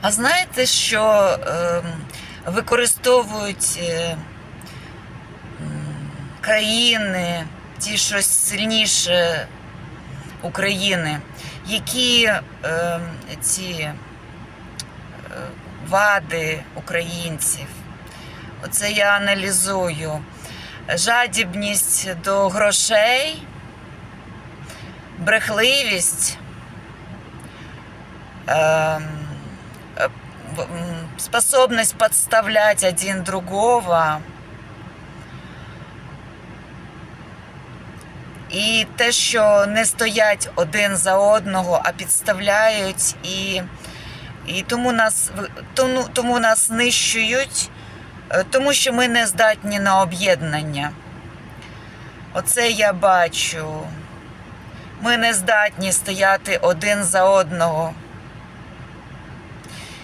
А знаєте, що е, використовують е, країни, ті щось сильніше України, які е, ці е, вади українців? Оце я аналізую. Жадібність до грошей, брехливість. м, способность подставлять один другого. І те, що не стоять один за одного, а підставляють, і, і тому, нас, тому, тому нас знищують, е, тому що ми не здатні на об'єднання. Оце я бачу. Ми не здатні стояти один за одного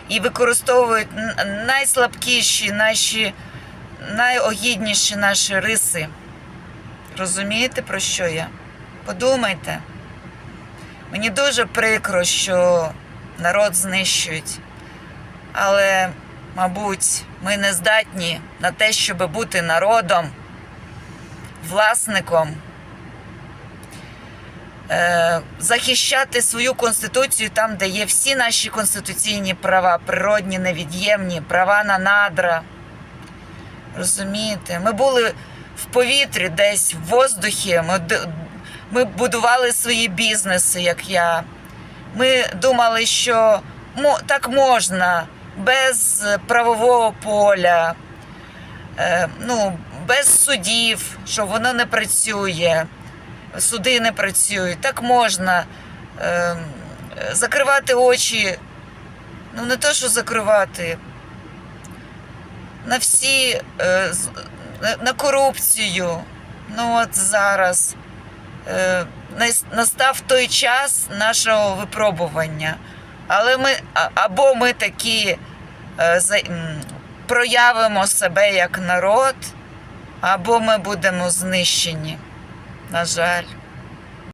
і використовують найслабкіші, наші, найогідніші наші риси. Розумієте, про що я? Подумайте. Мені дуже прикро, що народ знищують. Але, мабуть, ми не здатні на те, щоб бути народом, власником, захищати свою конституцію там, де є всі наші конституційні права, природні, невід'ємні, права на надра. Розумієте? Ми були в повітрі, десь в воздухі. Ми, ми будували свої бізнеси, як я. Ми думали, що так можна без правового поля, е, ну, без судів, що воно не працює, суди не працюють. Так можна е, закривати очі. Ну, не то, що закривати, на всі е, на- корупцію. Ну от зараз е, настав той час нашого випробування. Але ми або ми такі е, за- проявимо себе як народ, або ми будемо знищені. На жаль.